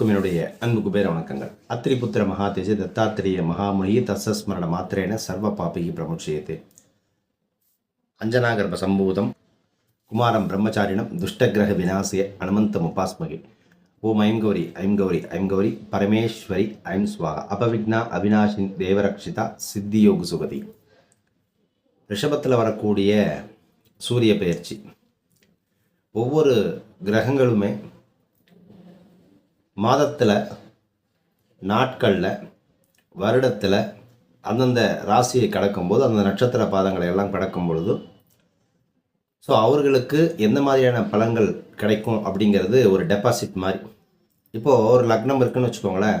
அனைவருக்கும் என்னுடைய அன்பு குபேர வணக்கங்கள். அத்திரிபுத்திர மகாதேஜ தத்தாத்திரிய மகாமுனி தசஸ்மரண மாத்திரேன சர்வ பாபிகி பிரமுட்சியத்தே அஞ்சனாகர்ப சம்பூதம் குமாரம் பிரம்மச்சாரிணம் துஷ்டகிரக விநாசிய அனுமந்தம் உபாஸ்மகி. ஓம் ஐம் கௌரி ஐம் கௌரி ஐம் கௌரி பரமேஸ்வரி ஐம் சுவாகா. அபவிக்னா அவினாஷின் தேவரக்ஷிதா சித்தியோகு சுகதி. ரிஷபத்தில் வரக்கூடிய சூரிய பெயர்ச்சி. ஒவ்வொரு கிரகங்களுமே மாதத்தில் நாட்களில் வருடத்தில் அந்தந்த ராசியை கடக்கும்போது அந்த நட்சத்திர பாதங்களை எல்லாம் கடக்கும் பொழுது ஸோ அவர்களுக்கு எந்த மாதிரியான பலன்கள் கிடைக்கும் அப்படிங்கிறது ஒரு டெபாசிட் மாதிரி. இப்போது ஒரு லக்னம் இருக்குதுன்னு வச்சுக்கோங்களேன்.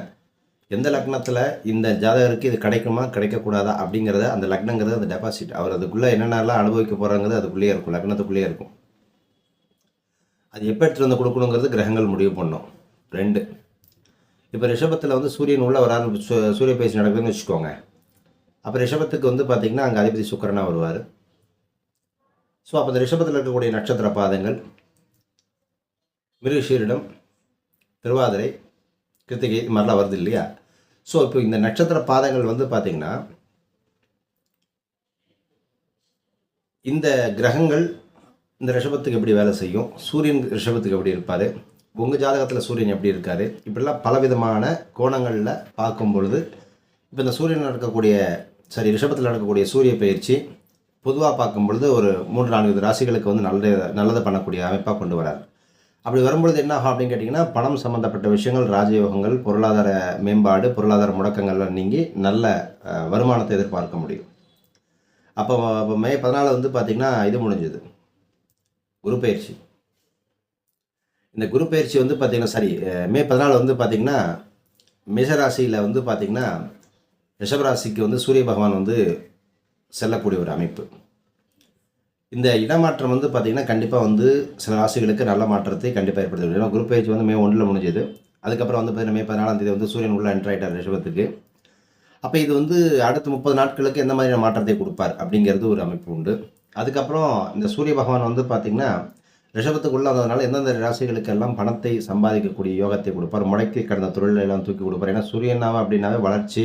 எந்த லக்னத்தில் இந்த ஜாதகருக்கு இது கிடைக்குமா கிடைக்கக்கூடாதா அப்படிங்கிறத அந்த லக்னங்கிறது அந்த டெபாசிட் அவர் அதுக்குள்ளே என்னென்னலாம் அனுபவிக்க போகிறாங்கிறது அதுக்குள்ளேயே இருக்கும் லக்னத்துக்குள்ளேயே இருக்கும். அது எப்போ எடுத்துகிட்டு வந்து கொடுக்கணுங்கிறது கிரகங்கள் முடிவு பண்ணும். ரெண்டு. இப்போ ரிஷபத்தில் வந்து சூரியன் உள்ளே வராது சூ- சூரிய பயிற்சி நடக்குதுன்னு வச்சுக்கோங்க. அப்போ ரிஷபத்துக்கு வந்து பார்த்திங்கன்னா அங்கே அதிபதி சுக்கரனாக வருவார். ஸோ அப்போ இந்த ரிஷபத்தில் இருக்கக்கூடிய நட்சத்திர பாதங்கள் மிருகஷீரிடம் திருவாதிரை கிருத்திகை இது மாதிரிலாம் வருது இல்லையா? ஸோ இப்போ இந்த நட்சத்திர பாதங்கள் வந்து பார்த்திங்கன்னா இந்த கிரகங்கள் இந்த ரிஷபத்துக்கு எப்படி வேலை செய்யும்? சூரியன் ரிஷபத்துக்கு எப்படி இருப்பார்? உங்கள் ஜாதகத்தில் சூரியன் எப்படி இருக்கார்? இப்படிலாம் பலவிதமான கோணங்களில் பார்க்கும் பொழுது இப்போ இந்த சூரியன் நடக்கக்கூடிய சரி ரிஷபத்தில் நடக்கக்கூடிய சூரிய பயிற்சி பொதுவாக பார்க்கும் பொழுது ஒரு மூன்று நான்கு ராசிகளுக்கு வந்து நல்ல நல்லதை பண்ணக்கூடிய அமைப்பாக கொண்டு வரார். அப்படி வரும்பொழுது என்ன ஆகும் அப்படின்னு கேட்டிங்கன்னா பணம் சம்மந்தப்பட்ட விஷயங்கள் ராஜயோகங்கள் பொருளாதார மேம்பாடு பொருளாதார முடக்கங்கள்லாம் நீங்கி நல்ல வருமானத்தை எதிர்பார்க்க முடியும். அப்போ அப்போ மே பதினாலு வந்து பார்த்திங்கன்னா இது முடிஞ்சது. குரு பயிற்சி. இந்த குரு பயிற்சி வந்து பார்த்திங்கன்னா சரி மே பதினாலு வந்து பார்த்திங்கன்னா மேஷராசியில் வந்து பார்த்திங்கன்னா ரிஷபராசிக்கு வந்து சூரிய பகவான் வந்து செல்லக்கூடிய ஒரு அமைப்பு. இந்த இடமாற்றம் வந்து பார்த்திங்கன்னா கண்டிப்பாக வந்து சில ராசிகளுக்கு நல்ல மாற்றத்தை கண்டிப்பாக ஏற்படுத்தும். ஏன்னா குரு பயிற்சி வந்து மே ஒன்றில் முடிஞ்சது. அதுக்கப்புறம் வந்து பார்த்தீங்கன்னா மே பதினாலாம் தேதி வந்து சூரியன் உள்ள என்டர் ரிஷபத்துக்கு. அப்போ இது வந்து அடுத்த முப்பது நாட்களுக்கு எந்த மாதிரியான மாற்றத்தை கொடுப்பார் அப்படிங்கிறது ஒரு அமைப்பு உண்டு. அதுக்கப்புறம் இந்த சூரிய பகவான் வந்து பார்த்திங்கன்னா ரிஷபத்துக்கு வந்ததுனால எந்தெந்த ராசிகளுக்கெல்லாம் பணத்தை சம்பாதிக்கக்கூடிய யோகத்தை கொடுப்பார்? முடக்கி கடந்த தொழிலெல்லாம் தூக்கி கொடுப்பார். ஏன்னா சூரியனாவை அப்படின்னாவே வளர்ச்சி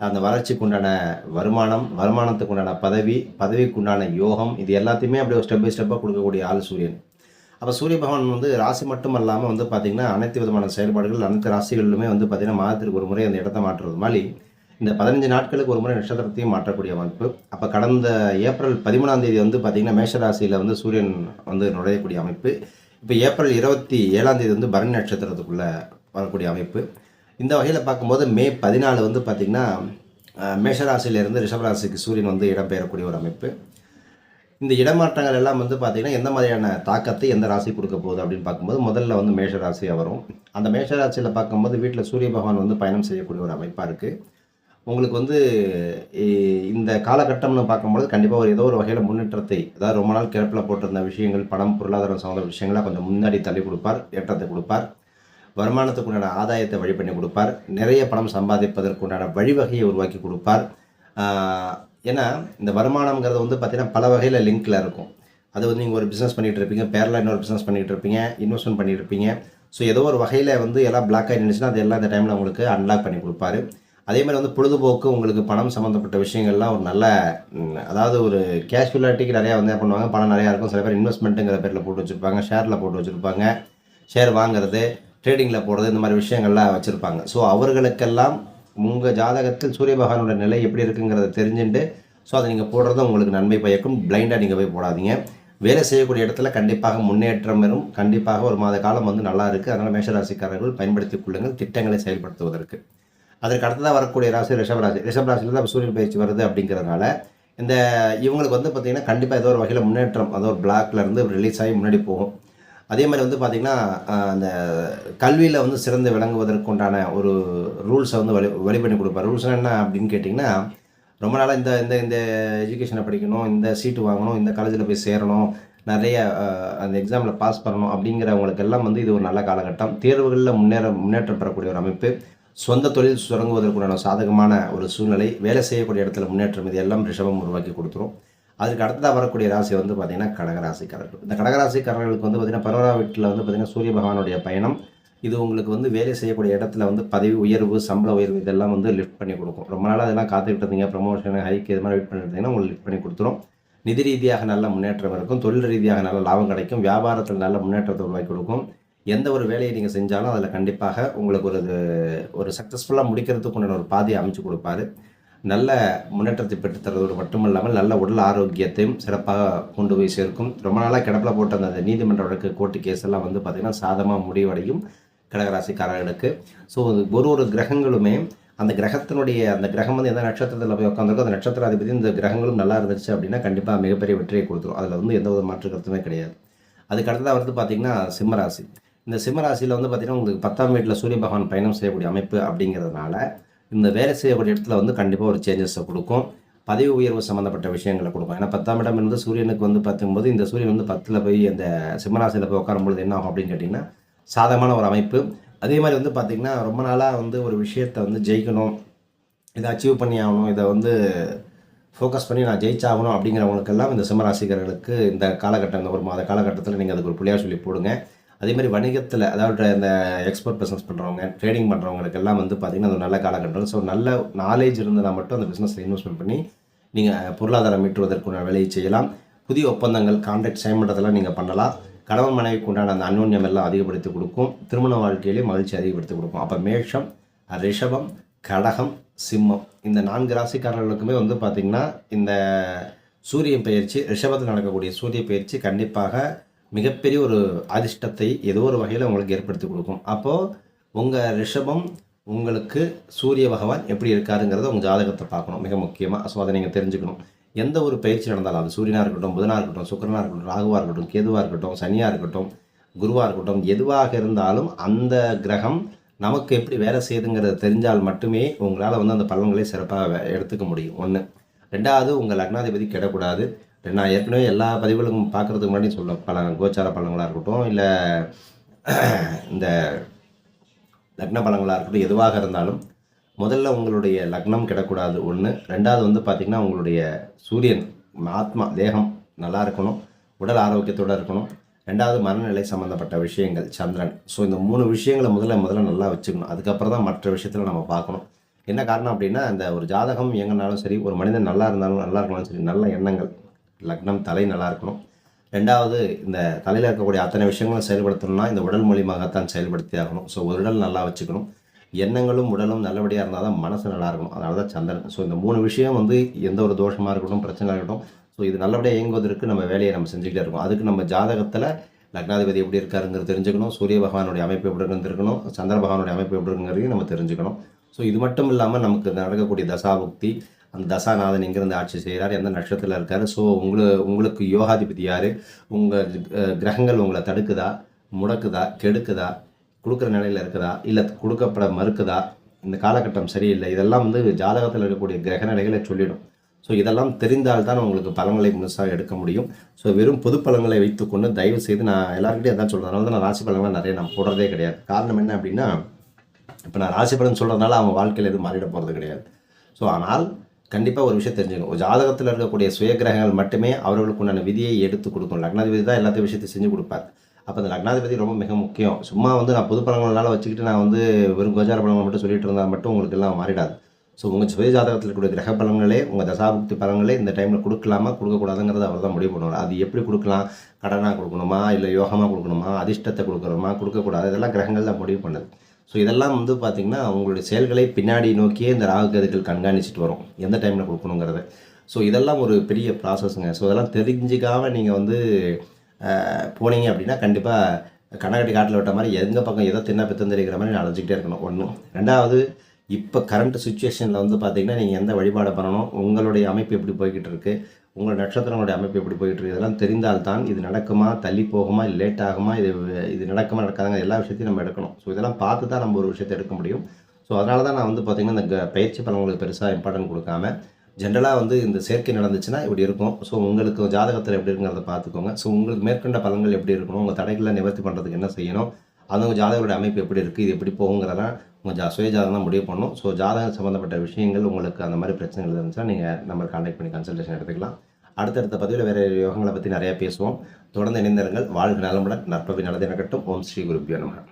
அந்த வளர்ச்சிக்கு உண்டான வருமானம் வருமானத்துக்கு உண்டான பதவி பதவிக்கு உண்டான யோகம் இது எல்லாத்தையுமே அப்படியே ஸ்டெப் பை ஸ்டெப்பாக கொடுக்கக்கூடிய ஆள் சூரியன். அப்போ சூரிய பகவான் வந்து ராசி மட்டும் இல்லாமல் வந்து பார்த்திங்கன்னா அனைத்து விதமான செயல்பாடுகள் அனைத்து ராசிகளிலுமே வந்து பார்த்திங்கன்னா மாதத்திற்கு ஒரு முறை அந்த இடத்த மாற்றுறது மாதிரி இந்த பதினஞ்சு நாட்களுக்கு ஒரு முறை நட்சத்திரத்தையும் மாற்றக்கூடிய அமைப்பு அப்போ கடந்த ஏப்ரல் பதிமூணாம் தேதி வந்து பார்த்திங்கன்னா மேஷ ராசியில் வந்து சூரியன் வந்து நுழையக்கூடிய அமைப்பு. இப்போ ஏப்ரல் இருபத்தி ஏழாம் தேதி வந்து பரணி நட்சத்திரத்துக்குள்ளே வரக்கூடிய அமைப்பு. இந்த வகையில் பார்க்கும்போது மே பதினாலு வந்து பார்த்திங்கன்னா அஹ், மேஷராசியிலிருந்து ரிஷபராசிக்கு சூரியன் வந்து இடம்பெயரக்கூடிய ஒரு அமைப்பு. இந்த இடமாற்றங்கள் எல்லாம் வந்து பார்த்திங்கன்னா எந்த மாதிரியான தாக்கத்தை எந்த ராசி கொடுக்க போகுது அப்படின்னு பார்க்கும்போது முதல்ல வந்து மேஷராசியாக வரும். அந்த மேஷராசியில் பார்க்கும்போது வீட்டில் சூரிய பகவான் வந்து பயணம் செய்யக்கூடிய ஒரு அமைப்பாக இருக்குது உங்களுக்கு வந்து இந்த காலகட்டம்னு பார்க்கும்போது கண்டிப்பாக ஒரு ஏதோ ஒரு வகையில் முன்னேற்றத்தை அதாவது ரொம்ப நாள் கிடப்பில் போட்டிருந்த விஷயங்கள் பணம் பொருளாதாரம் சார்ந்த விஷயங்களாக கொஞ்சம் முன்னாடி தள்ளி கொடுப்பார் ஏற்றத்தை கொடுப்பார். வருமானத்துக்கு உண்டான ஆதாயத்தை வழி பண்ணி கொடுப்பார். நிறைய பணம் சம்பாதிப்பதற்கு உண்டான வழிவகையை உருவாக்கி கொடுப்பார். ஏன்னா இந்த வருமானம்ங்கிறது வந்து பார்த்திங்கன்னா பல வகையில் லிங்க்கில் இருக்கும். அது வந்து நீங்கள் ஒரு பிஸ்னஸ் பண்ணிகிட்டு இருப்பீங்க பேரில் இன்னொரு பிஸ்னஸ் பண்ணிகிட்டு இருப்பீங்க இன்வெஸ்ட்மெண்ட் பண்ணிட்டு இருப்பீங்க. ஸோ ஏதோ ஒரு வகையில் வந்து எல்லாம் பிளாக் ஆகி நின்றுச்சுன்னா அது எல்லாம் இந்த டைமில் உங்களுக்கு அன்லாக் பண்ணி கொடுப்பாரு. அதே மாதிரி வந்து பொழுதுபோக்கு உங்களுக்கு பணம் சம்மந்தப்பட்ட விஷயங்கள்லாம் ஒரு நல்ல அதாவது ஒரு கேஷுவலாட்டிக்கு நிறையா வந்து என்ன பண்ணுவாங்க? பணம் நிறையா இருக்கும். சில பேர் இன்வெஸ்ட்மெண்ட்டுங்கிற பேரில் போட்டு வச்சுருப்பாங்க. ஷேரில் போட்டு வச்சுருப்பாங்க. ஷேர் வாங்குறது ட்ரேடிங்கில் போடுறது இந்த மாதிரி விஷயங்கள்லாம் வச்சுருப்பாங்க. ஸோ அவர்களுக்கெல்லாம் உங்கள் ஜாதகத்தில் சூரிய பகவானோட நிலை எப்படி இருக்குங்கிறத தெரிஞ்சுட்டு ஸோ அதை நீங்கள் போடுறது உங்களுக்கு நன்மை பயக்கும். பிளைண்டாக நீங்கள் போய் போடாதீங்க. வேலை செய்யக்கூடிய இடத்துல கண்டிப்பாக முன்னேற்றம் வரும் கண்டிப்பாக ஒரு மாத காலம் வந்து நல்லா இருக்குது அதனால் மேஷராசிக்காரர்கள் பயன்படுத்திக் கொள்ளுங்கள். திட்டங்களை செயல்படுத்துவதற்கு. அதற்கு அடுத்ததாக வரக்கூடிய ராசி ரிஷபராசி ரிஷபராசியில் தான் சூரியன் பயிற்சி வருது அப்படிங்கிறதுனால இந்த இவங்களுக்கு வந்து பார்த்திங்கன்னா கண்டிப்பாக ஏதோ ஒரு வகையில் முன்னேற்றம் அதோ ஒரு பிளாக்லேருந்து ரிலீஸ் ஆகி முன்னாடி போகும். அதே மாதிரி வந்து பார்த்திங்கன்னா அந்த கல்வியில் வந்து சிறந்து விளங்குவதற்கு உண்டான ஒரு ரூல்ஸை வந்து வழி வழி பண்ணி கொடுப்பார் ரூல்ஸ்னால் என்ன அப்படின்னு கேட்டிங்கன்னா ரொம்ப நாளாக இந்த இந்த இந்த எஜுகேஷனை படிக்கணும் இந்த சீட்டு வாங்கணும் இந்த காலேஜில் போய் சேரணும் நிறைய அந்த எக்ஸாமில் பாஸ் பண்ணணும் அப்படிங்கிறவங்களுக்கெல்லாம் வந்து இது ஒரு நல்ல காலகட்டம். தேர்வுகளில் முன்னேற முன்னேற்றம் பெறக்கூடிய ஒரு அமைப்பு. சொந்த தொழில் தொடங்குவதற்குண்டான சாதகமான ஒரு சூழ்நிலை வேலை செய்யக்கூடிய இடத்துல முன்னேற்றம் இது எல்லாம் ரிஷபம் உருவாக்கி கொடுத்துரும். அதுக்கு அடுத்ததாக வரக்கூடிய ராசி வந்து பார்த்திங்கன்னா கடகராசிக்காரர்கள். இந்த கடகராசிக்காரர்களுக்கு வந்து பார்த்திங்கன்னா பரவரா வீட்டில் வந்து பார்த்திங்கன்னா சூரிய பகவானுடைய பயணம் இது உங்களுக்கு வந்து வேலை செய்யக்கூடிய இடத்துல வந்து பதவி உயர்வு சம்பள உயர்வு இதெல்லாம் வந்து லிஃப்ட் பண்ணி கொடுக்கும். ரொம்ப நாளாக அதெல்லாம் காத்துக்கிட்டு இருந்தீங்க ப்ரமோஷன் ஹைக் இது மாதிரி வெயிட் பண்ணிட்டு இருந்தீங்கன்னா உங்களுக்கு லிஃப்ட் பண்ணி கொடுத்துரும். நிதி ரீதியாக நல்ல முன்னேற்றம் இருக்கும் தொழில் ரீதியாக நல்ல லாபம் கிடைக்கும் வியாபாரத்தில் நல்ல முன்னேற்றத்தை உருவாக்கி கொடுக்கும். எந்த ஒரு வேலையை நீங்கள் செஞ்சாலும் அதில் கண்டிப்பாக உங்களுக்கு ஒரு ஒரு சக்ஸஸ்ஃபுல்லாக முடிக்கிறதுக்கு உண்டான ஒரு பாதையை அமைச்சு கொடுப்பாரு. நல்ல முன்னேற்றத்தை பெற்றுத்தரதோடு மட்டுமல்லாமல் நல்ல உடல் ஆரோக்கியத்தையும் சிறப்பாக கொண்டு போய் சேர்க்கும். ரொம்ப நாளாக கிடப்பில் போட்ட அந்த நீதிமன்ற வழக்கு கோர்ட்டு கேஸ் எல்லாம் வந்து பார்த்திங்கன்னா சாதமாக முடிவடையும் கடகராசிக்காரர்களுக்கு. ஸோ ஒரு ஒரு கிரகங்களுமே அந்த கிரகத்தினுடைய அந்த கிரகம் வந்து எந்த நட்சத்திரத்தில் போய் உட்காந்துருக்கோ அந்த நட்சத்திராதிபதி இந்த கிரகங்களும் நல்லா இருந்துச்சு அப்படின்னா கண்டிப்பாக மிகப்பெரிய வெற்றியை கொடுத்துரும். அதில் வந்து எந்த ஒரு மாற்று கருத்துமே கிடையாது. அதுக்கு அடுத்ததாக வந்து பார்த்திங்கன்னா சிம்மராசி. இந்த சிம்மராசியில் வந்து பார்த்திங்கன்னா உங்களுக்கு பத்தாம் வீட்டில் சூரிய பகவான் பயணம் செய்யக்கூடிய அமைப்பு அப்படிங்கிறதுனால இந்த வேலை செய்யக்கூடிய இடத்துல வந்து கண்டிப்பாக ஒரு சேஞ்சஸை கொடுக்கும். பதவி உயர்வு சம்மந்தப்பட்ட விஷயங்களை கொடுக்கும். ஏன்னா பத்தாம் இடம் வந்து சூரியனுக்கு வந்து பார்க்கும்போது இந்த சூரியன் வந்து பத்தில் போய் அந்த சிம்மராசியில் போய் உட்காரும்பொழுது என்ன ஆகும் அப்படின்னு கேட்டிங்கன்னா சாதகமான ஒரு அமைப்பு. அதே மாதிரி வந்து பார்த்திங்கன்னா ரொம்ப நாளாக வந்து ஒரு விஷயத்தை வந்து ஜெயிக்கணும் இதை அச்சீவ் பண்ணி ஆகணும் இதை வந்து ஃபோக்கஸ் பண்ணி நான் ஜெயிச்சாகணும் அப்படிங்கிறவங்களுக்கெல்லாம் இந்த சிம்மராசிகர்களுக்கு இந்த காலகட்டம் இந்த ஒரு மாத காலகட்டத்தில் நீங்கள் அதுக்கு ஒரு புள்ளியாக சொல்லி போடுங்க. அதே மாதிரி வணிகத்தில் அதாவது இந்த எக்ஸ்போர்ட் பிஸ்னஸ் பண்ணுறவங்க ட்ரேடிங் பண்ணுறவங்களுக்கு எல்லாம் வந்து பார்த்திங்கன்னா அது நல்ல காலகட்டம். ஸோ நல்ல நாலேஜ் இருந்தால் மட்டும் அந்த பிஸ்னஸில் இன்வெஸ்ட்மெண்ட் பண்ணி நீங்கள் பொருளாதாரம் மீட்டுவதற்குள்ள வேலையை செய்யலாம். புதிய ஒப்பந்தங்கள் கான்ட்ராக்ட் சைன் பண்ணுறதெல்லாம் நீங்கள் பண்ணலாம். கணவன் மனைவிக்கு உண்டான அந்த அன்யோன்யம் எல்லாம் அதிகப்படுத்தி கொடுக்கும். திருமண வாழ்க்கையிலே மகிழ்ச்சி அதிகப்படுத்தி கொடுக்கும். அப்போ மேஷம் ரிஷபம் கடகம் சிம்மம். இந்த நான்கு ராசிக்காரர்களுக்குமே வந்து பார்த்திங்கன்னா இந்த சூரியன் பயிற்சி ரிஷபத்தில் நடக்கக்கூடிய சூரிய பயிற்சி கண்டிப்பாக மிகப்பெரிய ஒரு அதிர்ஷ்டத்தை ஏதோ ஒரு வகையில் உங்களுக்கு ஏற்படுத்தி கொடுக்கும். அப்போது உங்கள் ரிஷபம் உங்களுக்கு சூரிய பகவான் எப்படி இருக்காருங்கிறத உங்கள் ஜாதகத்தை பார்க்கணும். மிக முக்கியமாக ஸோ அதை நீங்கள் தெரிஞ்சுக்கணும். எந்த ஒரு பயிற்சி நடந்தாலும் அது சூரியனாக இருக்கட்டும் புதனாக இருக்கட்டும் சுக்கரனாக இருக்கட்டும் ராகுவாக இருக்கட்டும் கேதுவாக இருக்கட்டும் சனியாக இருக்கட்டும் குருவாக இருக்கட்டும் எதுவாக இருந்தாலும் அந்த கிரகம் நமக்கு எப்படி வேலை செய்யுதுங்கிறத தெரிஞ்சால் மட்டுமே உங்களால் வந்து அந்த பலன்களை சிறப்பாக எடுத்துக்க முடியும். ஒன்று ரெண்டாவது உங்கள் லக்னாதிபதி கிடக்கூடாது. நான் ஏற்கனவே எல்லா பதிவுகளும் பார்க்குறதுக்கு முன்னாடி சொல்ல பல கோச்சார பழங்களாக இருக்கட்டும் இல்லை இந்த லக்ன பழங்களாக இருக்கட்டும் எதுவாக இருந்தாலும் முதல்ல உங்களுடைய லக்னம் கிடக்கூடாது. ஒன்று ரெண்டாவது வந்து பார்த்திங்கன்னா உங்களுடைய சூரியன் ஆத்மா தேகம் நல்லா இருக்கணும். உடல் ஆரோக்கியத்தோடு இருக்கணும். ரெண்டாவது மனநிலை சம்மந்தப்பட்ட விஷயங்கள் சந்திரன். ஸோ இந்த மூணு விஷயங்களை முதல்ல முதல்ல நல்லா வச்சுக்கணும். அதுக்கப்புறம் தான் மற்ற விஷயத்தில் நம்ம பார்க்கணும். என்ன காரணம் அப்படின்னா அந்த ஒரு ஜாதகம் எங்கனாலும் சரி ஒரு மனிதன் நல்லா இருந்தாலும் நல்லா இருக்கணும் சரி நல்ல எண்ணங்கள் லக்னம் தலை நல்லா இருக்கணும். ரெண்டாவது இந்த தலையில் இருக்கக்கூடிய அத்தனை விஷயங்களும் செயல்படுத்தணும்னா இந்த உடல் மூலியமாகத்தான் செயல்படுத்தி ஆகணும். ஸோ உடல் நல்லா வச்சுக்கணும். எண்ணங்களும் உடலும் நல்லபடியாக இருந்தால் தான் மனசு நல்லா இருக்கணும். அதனால தான் சந்திரன். ஸோ இந்த மூணு விஷயம் வந்து எந்த ஒரு தோஷமாக இருக்கட்டும் பிரச்சனையாக இருக்கட்டும் ஸோ இது நல்லபடியாக இயங்குவதற்கு நம்ம வேலையை நம்ம செஞ்சுக்கிட்டே இருக்கோம் அதுக்கு நம்ம ஜாதகத்தில் லக்னாதிபதி எப்படி இருக்காருங்கிறது தெரிஞ்சுக்கணும். சூரிய பகவானுடைய அமைப்பு எப்படி இருந்திருக்கணும் சந்திர பகவானுடைய அமைப்பு எப்படி இருக்குங்கிறதையும் நம்ம தெரிஞ்சுக்கணும். ஸோ இது மட்டும் இல்லாமல் நமக்கு நடக்கக்கூடிய தசாபுக்தி அந்த தசாநாதன் எங்கேருந்து ஆட்சி செய்கிறார் எந்த நட்சத்திரத்தில் இருக்கார்? ஸோ உங்களை உங்களுக்கு யோகாதிபதி யார்? உங்கள் கிரகங்கள் உங்களை தடுக்குதா? முடக்குதா? கெடுக்குதா? கொடுக்குற நிலையில் இருக்குதா? இல்லை கொடுக்கப்பட மறுக்குதா? இந்த காலகட்டம் சரியில்லை. இதெல்லாம் வந்து ஜாதகத்தில் இருக்கக்கூடிய கிரக நிலைகளை சொல்லிடும். ஸோ இதெல்லாம் தெரிந்தால்தான் உங்களுக்கு பலன்களை முழுசாக எடுக்க முடியும். ஸோ வெறும் பொது பலங்களை வைத்துக்கொண்டு தயவு செய்து நான் எல்லாருக்கிட்டையும் அதான் சொல்கிறேன் அதனால தான் நான் ராசி பலன்களை நிறைய நான் போடுறதே கிடையாது. காரணம் என்ன அப்படின்னா இப்போ நான் ராசி பலன் சொல்கிறதுனால அவங்க வாழ்க்கையில் எதுவும் மாறிட போகிறது கிடையாது. ஸோ ஆனால் கண்டிப்பாக ஒரு விஷயம் தெரிஞ்சுக்கணும். ஜாதகத்தில் இருக்கக்கூடிய சுய கிரகங்கள் மட்டுமே அவர்களுக்கு உண்டான விதியை எடுத்து கொடுக்கும். லக்னாதிபதி தான் எல்லாத்தையும் விஷயத்தை செஞ்சு கொடுப்பார். அப்போ அந்த லக்னாதிபதி ரொம்ப மிக முக்கியம். சும்மா வந்து நான் பொது பலங்களால் வச்சுக்கிட்டு நான் வந்து வெறும் கோஜார பழங்கள் மட்டும் சொல்லிட்டு இருந்தால் மட்டும் உங்களுக்கு எல்லாம் மாறிடாது. ஸோ உங்கள் சுய ஜாதகத்தில் இருக்கக்கூடிய கிரக பலங்களே உங்கள் தசாபுக்தி பலங்களே இந்த டைமில் கொடுக்கலாமா கொடுக்கக்கூடாதுங்கிறத அவர் தான் முடிவு பண்ணுவார். அது எப்படி கொடுக்கலாம்? கடனாக கொடுக்கணுமா? இல்லை யோகமாக கொடுக்கணுமா? அதிர்ஷ்டத்தை கொடுக்கணுமா? கொடுக்கக்கூடாது. இதெல்லாம் கிரகங்கள் தான் முடிவு பண்ணுது. ஸோ இதெல்லாம் வந்து பார்த்திங்கன்னா அவங்களுடைய செயல்களை பின்னாடி நோக்கியே இந்த ராகுகதிகள் கண்காணிச்சிட்டு வரும். எந்த டைமில் கொடுக்கணுங்கிறத. ஸோ இதெல்லாம் ஒரு பெரிய ப்ராசஸுங்க ஸோ இதெல்லாம் தெரிஞ்சிக்காமல் நீங்கள் வந்து போனீங்க அப்படின்னா கண்டிப்பாக கண்ணாடி காட்டில் விட்ட மாதிரி எங்கள் பக்கம் எதை தின்னா பித்தம் தெரிகிற மாதிரி நான் அழைச்சிக்கிட்டே இருக்கணும். ஒன்று ரெண்டாவது இப்போ கரண்ட் சுச்சுவேஷனில் வந்து பார்த்திங்கன்னா நீங்கள் எந்த வழிபாடு பண்ணணும் உங்களுடைய அமைப்பு எப்படி போய்கிட்டு இருக்குது உங்கள் நட்சத்திரங்களுடைய அமைப்பு எப்படி போயிட்டு இருக்கு இதெல்லாம் தெரிந்தால்தான் இது நடக்குமா தள்ளி போகுமா லேட் ஆகுமா இது இது நடக்குமா நடக்காதாங்க எல்லா விஷயத்தையும் நம்ம எடுக்கணும். ஸோ இதெல்லாம் பார்த்து தான் நம்ம ஒரு விஷயத்தை எடுக்க முடியும். ஸோ அதனால தான் நான் வந்து பார்த்திங்கன்னா இந்த பயிற்சி பலன்களுக்கு பெருசாக இம்பார்ட்டன்ட் கொடுக்காம ஜென்ரலாக வந்து இந்த சேர்க்கை நடந்துச்சுன்னா இப்படி இருக்கும். ஸோ உங்களுக்கு ஜாதகத்தில் எப்படி இருக்குங்கிறத பார்த்துக்கோங்க. ஸோ உங்களுக்கு மேற்கொண்ட பலன்கள் எப்படி இருக்கணும் உங்கள் தடைகளை நிவர்த்தி பண்ணுறதுக்கு என்ன செய்யணும் அது உங்கள் ஜாதகருடைய அமைப்பு எப்படி இருக்குது இது எப்படி போகுங்கிறதான் உங்கள் ஜா சுய ஜாதகம் தான் முடிவு பண்ணணும் ஸோ ஜாதகம் சம்மந்தப்பட்ட விஷயங்கள் உங்களுக்கு அந்த மாதிரி பிரச்சனைகள் இருந்துச்சுன்னா நீங்கள் நம்ம கான்டாக்ட் பண்ணி கன்சல்டேஷன் எடுத்துக்கலாம். அடுத்தடுத்த பதிவில் வேறு யோகங்களை பற்றி நிறையா பேசுவோம். தொடர்ந்து இணைந்திருங்கள். வாழ்க நலமுடன். நற்பவி நடந்து நடக்கட்டும் ஓம் ஸ்ரீ குருபியோ நமக.